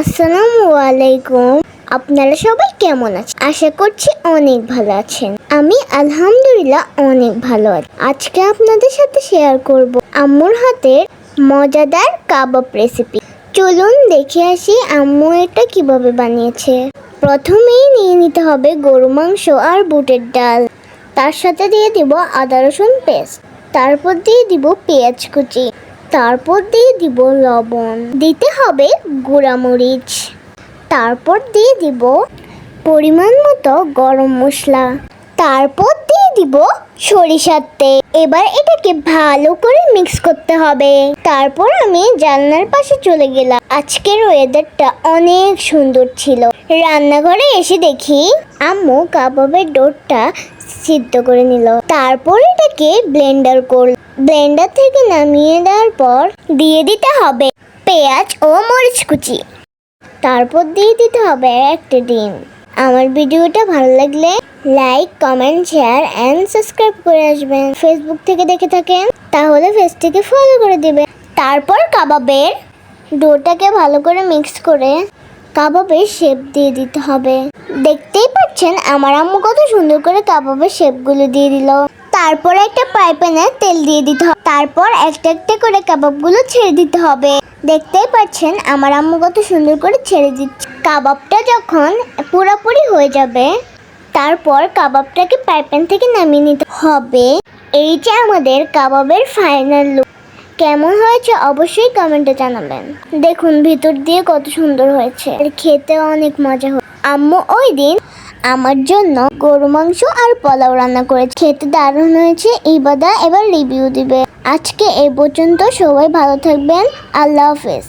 আসসালামু আলাইকুম। আপনারা সবাই কেমন আছেন? আশা করছি অনেক ভালো আছেন। আমি আলহামদুলিল্লাহ অনেক ভালো আছি। আজকে আপনাদের সাথে শেয়ার করব আম্মুর হাতের মজাদার কাবাব রেসিপি চলুন দেখে আসি আম্মু এটা কীভাবে বানিয়েছে। প্রথমেই নিয়ে নিতে হবে গরু মাংস আর বুটের ডাল। তার সাথে দিয়ে দিব আদা রসুন পেস্ট তারপর দিয়ে দিব পেঁয়াজ কুচি। তারপর দিয়ে দিব লবণ। দিতে হবে গুঁড়ামরিচ। তারপর দিয়ে দিব পরিমাণ মতো গরম মশলা। তারপর দিয়ে দিব সরিষার তেল। এবার এটাকে ভালো করে মিক্স করতে হবে। তারপর আমি জানলার পাশে চলে গেলাম। আজকের ওয়েদারটা অনেক সুন্দর ছিল। রান্নাঘরে এসে দেখি আম্মু কাবাবের ডোরটা সিদ্ধ করে নিল। তারপর এটাকে ব্লেন্ডার করল। ব্লেন্ডার থেকে নামিয়ে দেওয়ার পর দিয়ে দিতে হবে পেঁয়াজ ও মরিচ কুচি। তারপর দিয়ে দিতে হবে একটা ডিম। আমার ভিডিওটা ভালো লাগলে like, comment, share and subscribe করে আসবেন। ফেসবুক থেকে দেখে থাকেন, তাহলে পেজটিকে ফলো করে দিবেন। তারপর কাবাবের ডোটাকে ভালো করে মিক্স করে কাবাবের শেপ দিয়ে দিতে হবে। দেখতেই পাচ্ছেন, আমার আম্মু কত সুন্দর করে কাবাবের শেপগুলো দিয়ে দিল। তারপর একটা ফ্রাই প্যানে তেল দিয়ে দিতে হবে। তারপর একটা একটা করে কাবাবগুলো ছেড়ে দিতে হবে। দেখতেই পাচ্ছেন, আমার আম্মু কত সুন্দর করে ছেড়ে দিচ্ছে। কাবাবটা যখন পুরোপুরি হয়ে যাবে, তারপর কাবাবটাকে ফ্রাই প্যান থেকে নামিয়ে নিতে হবে। এই যে আমাদের কাবাবের ফাইনাল লুক কেমন হয়েছে অবশ্যই কমেন্টে জানাবেন। দেখুন, ভিতর দিয়ে কত সুন্দর হয়েছে। খেতে অনেক মজা হয় আম্মু ওই দিন আমার জন্য গরু, মাংস আর পোলাও রান্না করেছে। খেতে দারুণ হয়েছে। ইবাদা এবার রিভিউ দিবে। আজকে এ পর্যন্ত সবাই ভালো থাকবেন। আল্লাহ হাফেজ।